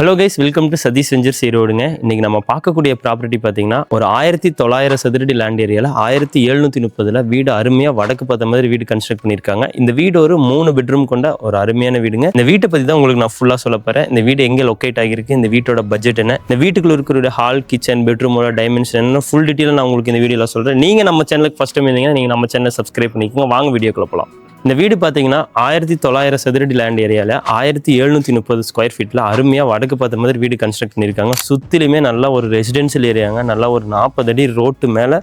Hello guys welcome to Satish ventures ஈரோடுங்க இன்னைக்கு நம்ம பார்க்கக்கூடிய ப்ராப்பர்ட்டி பார்த்தீங்கன்னா ஒரு ஆயிரத்தி தொள்ளாயிரம் சதுரடி லேண்ட் ஏரியாவில் ஆயிரத்தி எழுநூற்றி முப்பதில் வீடு அருமையாக வடக்கு பார்த்த மாதிரி வீடு கன்ஸ்ட்ரக்ட் பண்ணியிருக்காங்க. இந்த வீடு ஒரு மூணு பெட்ரூம் கொண்ட ஒரு அருமையான வீடுங்க. இந்த வீட்டை பற்றி தான் உங்களுக்கு நான் ஃபுல்லாக சொல்ல போகிறேன் இந்த வீடு எங்கே லொக்கேட் ஆகியிருக்கு இந்த வீட்டோட பட்ஜெட் என்ன இந்த வீட்டுக்குள்ள இருக்கிற ஹால் கிச்சன் பெட்ரூமோட டைமென்ஷன் என்ன ஃபுல் டீட்டெயில் நான் உங்களுக்கு இந்த வீடியோவில் சொல்கிறேன் நீங்கள் நம்ம சேனலுக்கு ஃபஸ்ட் டைம் இருந்தீங்கன்னா நீங்கள் நம்ம சேனலை சப்ஸ்கிரைப் பண்ணிக்கோங்க. வாங்க வீடியோக்குள்ள போகலாம் இந்த வீடு பார்த்தீங்கன்னா ஆயிரத்தி தொள்ளாயிரம் சதுரடி லேண்ட் ஏரியாவில் ஆயிரத்தி எழுநூற்றி முப்பது ஸ்கொயர் ஃபீட்டில் அருமையாக வடக்கு பார்த்த மாதிரி வீடு கன்ஸ்ட்ரக்ட் பண்ணியிருக்காங்க. சுற்றிலுமே நல்லா ஒரு ரெசிடென்ஷியல் ஏரியாங்க நல்லா ஒரு நாற்பது அடி ரோட்டு மேலே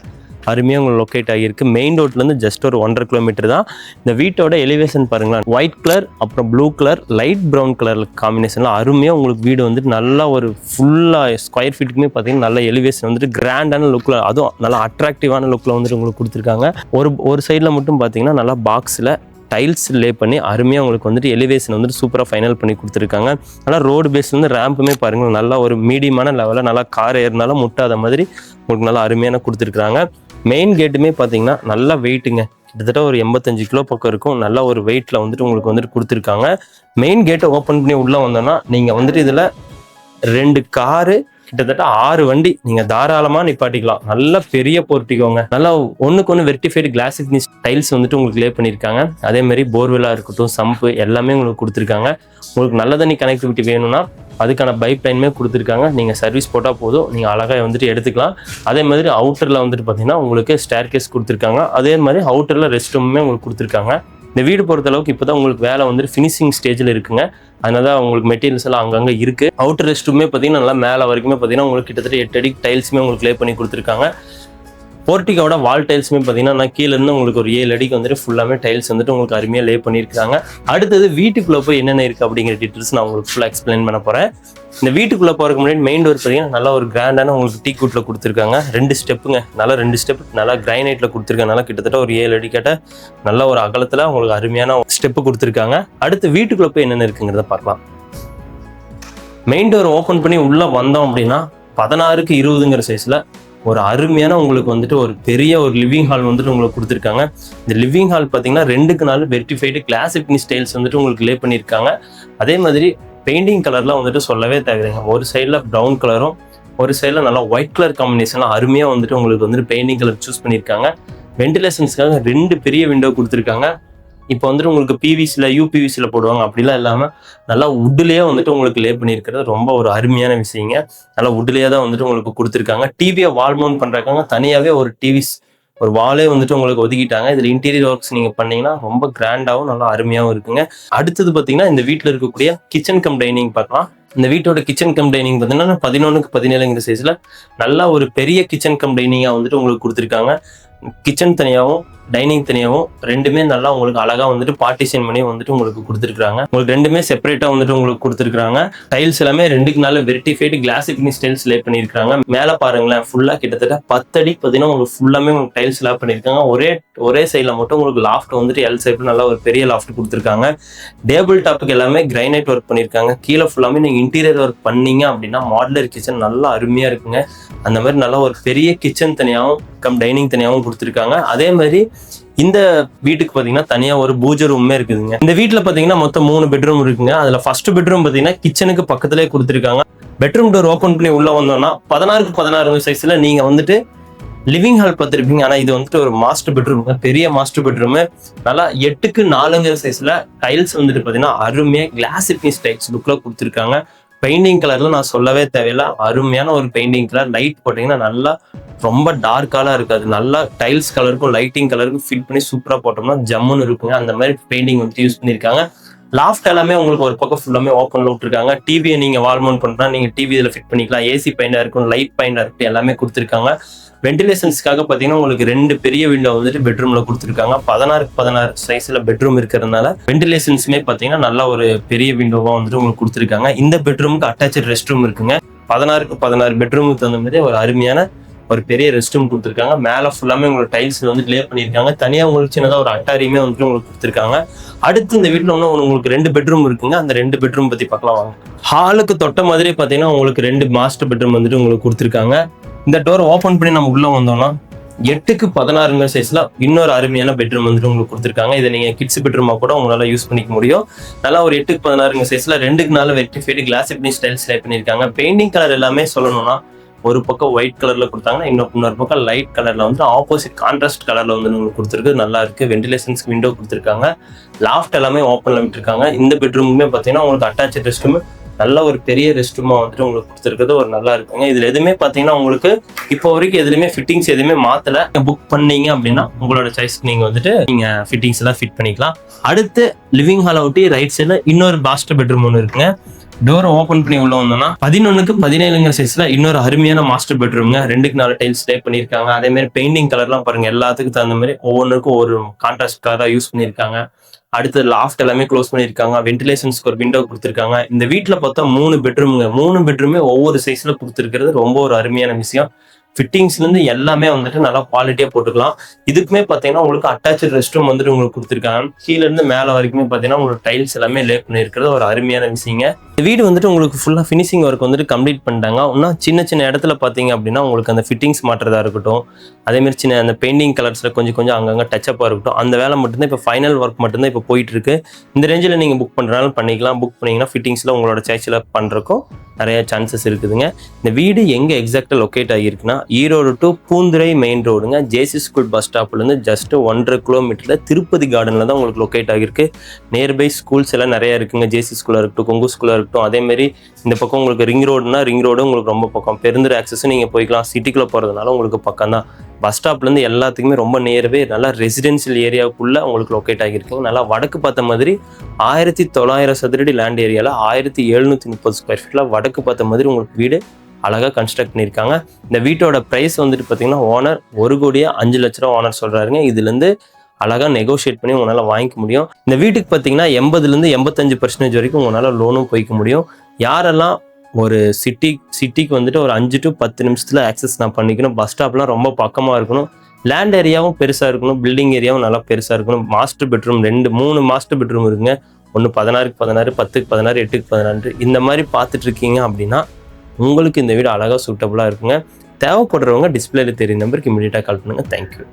அருமையாக உங்களுக்கு லொக்கேட் ஆகியிருக்கு. மெயின் ரோட்லேருந்து ஜஸ்ட் ஒரு ஒன்றரை கிலோமீட்டர் தான். இந்த வீட்டோட எலிவேஷன் பாருங்களேன். ஒயிட் கலர் அப்புறம் blue colour light brown colour காம்பினேஷனில் அருமையாக உங்களுக்கு வீடு வந்துட்டு நல்லா ஒரு ஃபுல்லாக ஸ்கொயர் ஃபீட்டுக்குமே பார்த்தீங்கன்னா நல்ல எலிவேஷன் வந்துட்டு கிராண்டான லுக்கில் அதுவும் நல்லா அட்ராக்டிவான லுக்கில் வந்துட்டு உங்களுக்கு கொடுத்துருக்காங்க. ஒரு ஒரு சைடில் மட்டும் பார்த்தீங்கன்னா நல்லா பாக்ஸில் டைல்ஸ் லே பண்ணி அருமையாக உங்களுக்கு வந்துட்டு எலிவேஷன் வந்துட்டு சூப்பராக ஃபைனல் பண்ணி கொடுத்துருக்காங்க. நல்லா ரோடு பேஸ்லேருந்து ரேம்புமே பாருங்கள் நல்லா ஒரு மீடியமான லெவலில் நல்லா கார் ஏறினாலும் முட்டாத மாதிரி உங்களுக்கு நல்லா அருமையான கொடுத்துருக்காங்க மெயின் கேட்டுமே பார்த்தீங்கன்னா நல்லா வெயிட்டுங்க கிட்டத்தட்ட ஒரு எண்பத்தஞ்சு கிலோ பக்கம் இருக்கும். நல்லா ஒரு வெயிட்டில் வந்துட்டு உங்களுக்கு வந்துட்டு கொடுத்துருக்காங்க. மெயின் கேட்டை ஓப்பன் பண்ணி உள்ளே வந்தோன்னா நீங்கள் வந்துட்டு இதில் ரெண்டு காரு கிட்டத்தட்ட ஆறு வண்டி நீங்க தாராளமா நிப்பாட்டிக்கலாம். நல்ல பெரிய போர்ட்டிக்கோங்க நல்லா ஒண்ணுக்கு ஒன்று வெர்டிஃபைடு கிளாசிக் டைல்ஸ் வந்துட்டு உங்களுக்கு லே பண்ணியிருக்காங்க. அதே மாதிரி போர்வெல்லா இருக்கட்டும் சம்பு எல்லாமே உங்களுக்கு கொடுத்துருக்காங்க. உங்களுக்கு நல்ல தண்ணி கனெக்டிவிட்டி வேணும்னா அதுக்கான பைப் லைனுமே கொடுத்துருக்காங்க. நீங்கள் சர்வீஸ் போட்டால் போதும். நீங்கள் அழகாக வந்துட்டு எடுத்துக்கலாம். அதே மாதிரி அவுட்டரில் வந்துட்டு பார்த்தீங்கன்னா உங்களுக்கு ஸ்டேர் கேஸ் கொடுத்துருக்காங்க. அதே மாதிரி அவுட்டரில் ரெஸ்ட் ரூமுமே உங்களுக்கு கொடுத்துருக்காங்க. இந்த வீடு பொறுத்த அளவுக்கு இப்போ தான் உங்களுக்கு வேலை வந்துட்டு ஃபினிஷிங் ஸ்டேஜில் இருக்குங்க. அதனால தான் உங்களுக்கு மெட்டீரியல்ஸ் எல்லாம் அங்கங்கே இருக்குது அவுட்டர் ரெஸ்ட்டுமே பார்த்தீங்கன்னா நல்லா மேலே வரைக்குமே பார்த்தீங்கன்னா உங்களுக்கு கிட்டத்தட்ட எட்டு அடி டைல்ஸுமே உங்களுக்கு லே பண்ணி கொடுத்துருக்காங்க. போர்ட்டிகோட வால் டைல்ஸுமே பார்த்தீங்கன்னா நான் கீழேருந்து உங்களுக்கு ஒரு ஏழு அடிக்கு வந்துட்டு ஃபுல்லாமே டைல்ஸ் வந்துட்டு உங்களுக்கு அருமையாக லே பண்ணியிருக்காங்க அடுத்தது வீட்டுக்குள்ளே போய் என்னென்ன இருக்குது அப்படிங்கிற டீட்டெயில்ஸ் நான் உங்களுக்கு ஃபுல்லாக எக்ஸ்பிளைன் பண்ண போகிறேன் இந்த வீட்டுக்குள்ளே போகிறதுக்கு முன்னாடி மெயின் டோர் பார்த்தீங்கன்னா நல்லா ஒரு கிராண்டான உங்களுக்கு டீ கூட்டில் கொடுத்துருக்காங்க. ரெண்டு ஸ்டெப்புங்க நல்லா ரெண்டு ஸ்டெப் நல்லா கிரைனைட்டில் கொடுத்துருக்கனால கிட்டத்தட்ட ஒரு ஏழு அடி கேட்ட நல்ல ஒரு அகலத்தில் உங்களுக்கு அருமையான ஸ்டெப்பு கொடுத்துருக்காங்க. அடுத்து வீட்டுக்குள்ளே போய் என்னென்ன இருக்குங்கிறத பார்க்கலாம். மெயின் டோர் ஓப்பன் பண்ணி உள்ளே வந்தோம் அப்படின்னா பதினாறுக்கு இருபதுங்கிற சைஸில் ஒரு அருமையான உங்களுக்கு வந்துட்டு ஒரு பெரிய ஒரு லிவிங் ஹால் வந்துட்டு உங்களுக்கு கொடுத்துருக்காங்க. இந்த லிவிங் ஹால் பார்த்தீங்கன்னா ரெண்டுக்கு நாள் வெர்டிஃபைடு கிளாசிக் ஸ்டைல்ஸ் வந்துட்டு உங்களுக்கு லே பண்ணியிருக்காங்க. அதே மாதிரி பெயிண்டிங் கலர்லாம் வந்துட்டு சொல்லவே தேவைங்க ஒரு சைடில் ப்ரௌன் கலரும் ஒரு சைடில் நல்லா ஒயிட் கலர் காம்பினேஷன்லாம் அருமையாக வந்துட்டு உங்களுக்கு வந்துட்டு பெயிண்டிங் கலர் சூஸ் பண்ணியிருக்காங்க. வென்டிலேஷன்ஸ்க்காக ரெண்டு பெரிய விண்டோ கொடுத்துருக்காங்க. இப்போ வந்துட்டு உங்களுக்கு பிவிசியில் யூபிவிசியில் போடுவாங்க. அப்படிலாம் இல்லாமல் நல்லா உட்லேயே வந்துட்டு உங்களுக்கு லே பண்ணியிருக்கிறது ரொம்ப ஒரு அருமையான விஷயங்க. நல்லா உட்லேயே தான் வந்துட்டு உங்களுக்கு கொடுத்துருக்காங்க. டிவியை வால் மவுண்ட் பண்ணுறாங்க தனியாகவே ஒரு டிவிஸ் ஒரு வாலே வந்துட்டு உங்களுக்கு ஒதுக்கிட்டாங்க. இதில் இன்டீரியர் ஒர்க்ஸ் நீங்கள் பண்ணீங்கன்னா ரொம்ப கிராண்டாகவும் நல்லா அருமையாகவும் இருக்குங்க. அடுத்தது பார்த்தீங்கன்னா இந்த வீட்டில் இருக்கக்கூடிய கிச்சன் கம் டைனிங் பார்க்கலாம். இந்த வீட்டோட கிச்சன் கம் டைனிங் பார்த்தீங்கன்னா பதினொன்றுக்கு பதினேழுங்கிற சைஸில் நல்லா ஒரு பெரிய கிச்சன் கம் டைனிங்காக வந்துட்டு உங்களுக்கு கொடுத்துருக்காங்க. கிச்சன் தனியாகவும் டைனிங் தனியாகவும் ரெண்டுமே நல்லா உங்களுக்கு அழகா வந்துட்டு பார்ட்டிஷன் பண்ணி வந்துட்டு உங்களுக்கு கொடுத்துருக்காங்க உங்களுக்கு ரெண்டுமே செப்பரேட்டாக வந்துட்டு உங்களுக்கு கொடுத்துருக்காங்க டைல்ஸ் எல்லாமே ரெண்டுக்கு நாள் vitrified glass finish tiles lay பண்ணியிருக்காங்க மேலே பாருங்களேன் ஃபுல்லாக கிட்டத்தட்ட பத்தடி பார்த்தீங்கன்னா உங்களுக்கு ஃபுல்லாமே உங்களுக்கு டைல்ஸ் லே பண்ணியிருக்காங்க. ஒரே ஒரே சைடில் மட்டும் உங்களுக்கு லாஃப்ட் வந்துட்டு எல் சைடு நல்லா ஒரு பெரிய லாஃப்ட் கொடுத்துருக்காங்க. டேபிள் டாப்புக்கு எல்லாமே கிரைனைட் ஒர்க் பண்ணியிருக்காங்க. கீழே ஃபுல்லாமே நீங்கள் இன்டீரியர் ஒர்க் பண்ணீங்க அப்படின்னா மாடலர் கிச்சன் நல்லா அருமையாக இருக்குங்க. அந்த மாதிரி நல்லா ஒரு பெரிய கிச்சன் தனியாகவும் கம் டைனிங் தனியாகவும் கொடுத்துருக்காங்க. அதே மாதிரி இந்த வீட்டுக்கு பார்த்தீங்கன்னா தனியாக ஒரு பூஜை ரூமே இருக்குதுங்க. இந்த வீட்டில் பார்த்தீங்கன்னா மொத்தம் மூணு பெட்ரூம் இருக்குங்க. அதில் ஃபர்ஸ்ட் பெட்ரூம் பார்த்தீங்கன்னா கிச்சனுக்கு பக்கத்துலேயே கொடுத்துருக்காங்க. பெட்ரூம் டோர் ஓப்பன் பண்ணி உள்ளே வந்தோம்னா பதினாறுக்கு பதினாறு சைஸில் நீங்கள் வந்துட்டு லிவிங் ஹால் பார்த்துருப்பீங்க. ஆனால் இது வந்துட்டு ஒரு மாஸ்டர் பெட்ரூம் பெரிய மாஸ்டர் பெட்ரூமு நல்லா எட்டுக்கு நாலுங்கிற சைஸில் டைல்ஸ் வந்துட்டு பார்த்தீங்கன்னா அருமையாக கிளாஸ் ஃபினிஷ் டைல்ஸ் லுக்கில் கொடுத்துருக்காங்க. பெயிண்டிங் கலரில் நான் சொல்லவே தேவையில்ல. அருமையான ஒரு பெயிண்டிங் கலர் லைட் போட்டிங்கன்னா நல்லா ரொம்ப டார்க்காலாம் இருக்காது. நல்லா டைல்ஸ் கலருக்கும் லைட்டிங் கலருக்கும் ஃபிட் பண்ணி சூப்பராக போட்டோம்னா ஜம்முன்னு இருக்குங்க. அந்த மாதிரி பெயிண்டிங் வந்து யூஸ் பண்ணியிருக்காங்க. லாஃப்ட் எல்லாமே உங்களுக்கு ஒரு பக்கம் ஃபுல்லாமே ஓப்பனில் விட்டுருக்காங்க. டிவியை நீங்கள் வால் மவுண்ட் நீங்கள் டிவி இதில் ஃபிட் பண்ணிக்கலாம். ஏசி பெயிண்டா இருக்கும் லைட் பெயிண்டா இருக்கும் எல்லாமே கொடுத்துருக்காங்க. வென்டிலேஷன்ஸ்க்காக பார்த்தீங்கன்னா உங்களுக்கு ரெண்டு பெரிய விண்டோ வந்துட்டு பெட்ரூமில் கொடுத்துருக்காங்க. பதினாறு பதினாறு சைஸில் பெட்ரூம் இருக்கிறதுனால வென்டிலேஷன்ஸுமே பார்த்தீங்கன்னா நல்ல ஒரு பெரிய விண்டோவாக வந்துட்டு உங்களுக்கு கொடுத்துருக்காங்க. இந்த பெட்ரூமுக்கு அட்டாச்சு ரெஸ்ட் ரூம் இருக்குங்க. பதினாறுக்கு பதினாறு பெட்ரூமுக்கு தகுந்த மாதிரி ஒரு அருமையான ஒரு பெரிய ரெஸ்ட் ரூம் கொடுத்துருக்காங்க. மேலே ஃபுல்லாமே உங்களுக்கு டைல்ஸ் வந்து லே பண்ணியிருக்காங்க. தனியாக உங்களுக்கு சின்னதாக ஒரு அட்டாரியுமே வந்துட்டு உங்களுக்கு கொடுத்துருக்காங்க. அடுத்து இந்த வீட்டில் ஒன்று உங்களுக்கு ரெண்டு பெட்ரூம் இருக்குங்க. அந்த ரெண்டு பெட்ரூம் பற்றி பார்க்கலாம் வாங்க. ஹாலுக்கு தொட்ட மாதிரி பார்த்தீங்கன்னா உங்களுக்கு ரெண்டு மாஸ்டர் பெட்ரூம் வந்துட்டு உங்களுக்கு கொடுத்துருக்காங்க. இந்த டோர் ஓப்பன் பண்ணி நம்ம உள்ளே வந்தோம்னா எட்டுக்கு பதினாறுங்க சைஸ்ல இன்னொரு அருமையான பெட்ரூம் வந்துட்டு உங்களுக்கு கொடுத்துருக்காங்க. இதை நீங்க கிட்ஸ் பெட்ரூமா கூட உங்களால யூஸ் பண்ணிக்க முடியும். நல்லா ஒரு எட்டுக்கு பதினாறுங்க சைஸ்ல ரெண்டுக்கு நாலு வெட்டிஃபைடு கிளாஸ் எப்படி ஸ்டைல் ஸ்லைப் பண்ணியிருக்காங்க. பெயிண்டிங் கலர் எல்லாமே சொல்லணும்னா ஒரு பக்கம் ஒயிட் கலர்ல கொடுத்தாங்கன்னா இன்னொரு இன்னொரு பக்கம் லைட் கலர்ல வந்து ஆப்போசிட் கான்ட்ராஸ்ட் கலர்ல வந்து உங்களுக்கு கொடுத்துருக்கு. நல்லா இருக்கு. வெண்டிலேஷன்ஸ்க்கு விண்டோ கொடுத்துருக்காங்க. லாஃப்ட் எல்லாமே ஓப்பன்ல விட்டுருக்காங்க. இந்த பெட்ரூமுமே பார்த்தீங்கன்னா உங்களுக்கு அட்டாச் ரெஸ்ட்ரூம் நல்ல ஒரு பெரிய ரெஸ்ட் ரூமா வந்துட்டு உங்களுக்கு கொடுத்துருக்கிறது ஒரு நல்லா இருக்குங்க. இதுல எதுவுமே பார்த்தீங்கன்னா உங்களுக்கு இப்போ வரைக்கும் எதுலையுமே ஃபிட்டிங்ஸ் எதுவுமே மாத்தல. புக் பண்ணீங்க அப்படின்னா உங்களோட சாய்ஸ்க்கு நீங்க வந்துட்டு நீங்க ஃபிட்டிங்ஸ் எல்லாம் ஃபிட் பண்ணிக்கலாம். அடுத்து லிவிங் ஹாலை ஒட்டி ரைட் சைடில் இன்னொரு மாஸ்டர் பெட்ரூம் ஒன்று இருக்குங்க. டோரை ஓப்பன் பண்ணி உள்ள வந்தோம்னா பதினொன்னுக்கு பதினேழுங்கிற சைஸ்ல இன்னொரு அருமையான மாஸ்டர் பெட்ரூம்ங்க ரெண்டுக்கு நாலு டைல்ஸ் டே பண்ணியிருக்காங்க. அதே மாதிரி பெயிண்டிங் கலர்லாம் பாருங்க எல்லாத்துக்கும் தகுந்த மாதிரி ஒவ்வொன்றுக்கும் ஒரு கான்ட்ராஸ்ட் கலராக யூஸ் பண்ணியிருக்காங்க. அடுத்து லாஃப்ட் எல்லாமே க்ளோஸ் பண்ணியிருக்காங்க. வென்டிலேஷன்ஸ்க்கு ஒரு விண்டோ கொடுத்துருக்காங்க. இந்த வீட்டில் பார்த்தா மூணு பெட்ரூமுங்க மூணு பெட்ரூமே ஒவ்வொரு சைஸ்ல கொடுத்துருக்கிறது ரொம்ப ஒரு அருமையான விஷயம். ஃபிட்டிங்ஸ்லேருந்து எல்லாமே வந்துட்டு நல்லா குவாலிட்டியாக போட்டுக்கலாம். இதுக்குமே பார்த்தீங்கன்னா உங்களுக்கு அட்டாச்சு ரெஸ்ட் ரூம் வந்துட்டு உங்களுக்கு கொடுத்துருக்காங்க. கீழேருந்து மேலே வரைக்குமே பார்த்தீங்கன்னா உங்களுக்கு டைல்ஸ் எல்லாமே லே பண்ணிருக்கிறது ஒரு அருமையான விஷயங்க. வீடு வந்துட்டு உங்களுக்கு ஃபுல்லாக ஃபினிஷிங் ஒர்க் வந்துட்டு கம்ப்ளீட் பண்ணிட்டாங்க. இன்னும் சின்ன சின்ன இடத்துல பார்த்தீங்க அப்படின்னா உங்களுக்கு அந்த ஃபிட்டிங்ஸ் மாட்டுறதா இருக்கட்டும் அதேமாரி சின்ன அந்த பெயிண்டிங் கலர்ஸில் கொஞ்சம் கொஞ்சம் அங்கங்கே டச்சப்பாக இருக்கட்டும் அந்த வேலை மட்டும்தான் இப்போ ஃபைனல் ஒர்க் மட்டும்தான் இப்போ போயிட்டுருக்கு. இந்த ரேஞ்சில் நீங்கள் புக் பண்ணுறனாலும் பண்ணிக்கலாம். புக் பண்ணிங்கன்னா ஃபிட்டிங்ஸில் உங்களோட சேர்ச்சில் பண்ணுறக்கும் நிறைய சான்சஸ் இருக்குதுங்க. இந்த வீடு எங்கே எக்ஸாக்டாக லொக்கேட் ஆகியிருக்குன்னா ஈரோடு டு பூந்துரை மெயின் ரோடுங்க ஜேசி ஸ்கூல் பஸ் ஸ்டாப்லேருந்து ஜஸ்ட் ஒன்றரை கிலோமீட்டரில் திருப்பதி கார்டனில் தான் உங்களுக்கு லொக்கேட் ஆகியிருக்கு. நியர்பை ஸ்கூல்ஸ் எல்லாம் நிறையா இருக்குங்க. ஜேசி ஸ்கூலாக இருக்கட்டும் கொங்கு ஸ்கூலாக இருக்கட்டும் இருக்கட்டும். அதேமாரி இந்த பக்கம் உங்களுக்கு ரிங் ரோடுனா ரிங் ரோடு உங்களுக்கு ரொம்ப பக்கம். பெருந்துறை ஆக்சஸும் நீங்கள் போய்க்கலாம். சிட்டிக்குள்ளே போகிறதுனால உங்களுக்கு பக்கம் தான். பஸ் ஸ்டாப்லேருந்து எல்லாத்துக்குமே ரொம்ப நேரவே நல்லா ரெசிடென்ஷியல் ஏரியாவுக்குள்ளே உங்களுக்கு லொக்கேட் ஆகியிருக்குங்க நல்லா வடக்கு பார்த்த மாதிரி ஆயிரத்தி தொள்ளாயிரம் சதுரடி லேண்ட் ஏரியாவில் ஆயிரத்தி எழுநூற்றி முப்பது ஸ்கொயர் ஃபீட்டில் வடக்கு பார்த்த மாதிரி உங்களுக்கு வீடு அழகாக கன்ஸ்ட்ரக்ட் பண்ணியிருக்காங்க. இந்த வீட்டோட ப்ரைஸ் வந்துட்டு பார்த்தீங்கன்னா ஓனர் ஒரு கோடியே அஞ்சு லட்ச ரூபா ஓனர் சொல்கிறாருங்க இதுலேருந்து அழகாக நெகோஷியேட் பண்ணி உங்களால் வாங்கிக்க முடியும். இந்த வீட்டுக்கு பார்த்தீங்கன்னா எண்பதுலேருந்து எண்பத்தஞ்சு பர்சன்டேஜ் வரைக்கும் உங்களால் லோனும் போய்க்க முடியும். யாரெல்லாம் ஒரு சிட்டி சிட்டிக்கு வந்துட்டு ஒரு அஞ்சு டு பத்து நிமிஷத்தில் ஆக்சஸ் நான் பண்ணிக்கணும். பஸ் ஸ்டாப்லாம் ரொம்ப பக்கமாக இருக்கணும். லேண்ட் ஏரியாவும் பெருசாக இருக்கணும். பில்டிங் ஏரியாவும் நல்லா பெருசாக இருக்கணும். மாஸ்டர் பெட்ரூம் ரெண்டு மூணு மாஸ்டர் பெட்ரூம் இருக்குங்க. ஒன்று பதினாறுக்கு பதினாறு பத்துக்கு பதினாறு எட்டுக்கு பதினாறு இந்த மாதிரி பார்த்துட்டு இருக்கீங்க அப்படின்னா உங்களுக்கு இந்த வீடு அழகாக சூட்டபுளாக இருக்குங்க. தேவைப்படுறவங்க டிஸ்பிளேல தெரியும் நம்பருக்கு இமீடியட்டாக கால் பண்ணுங்கள் தேங்க்யூ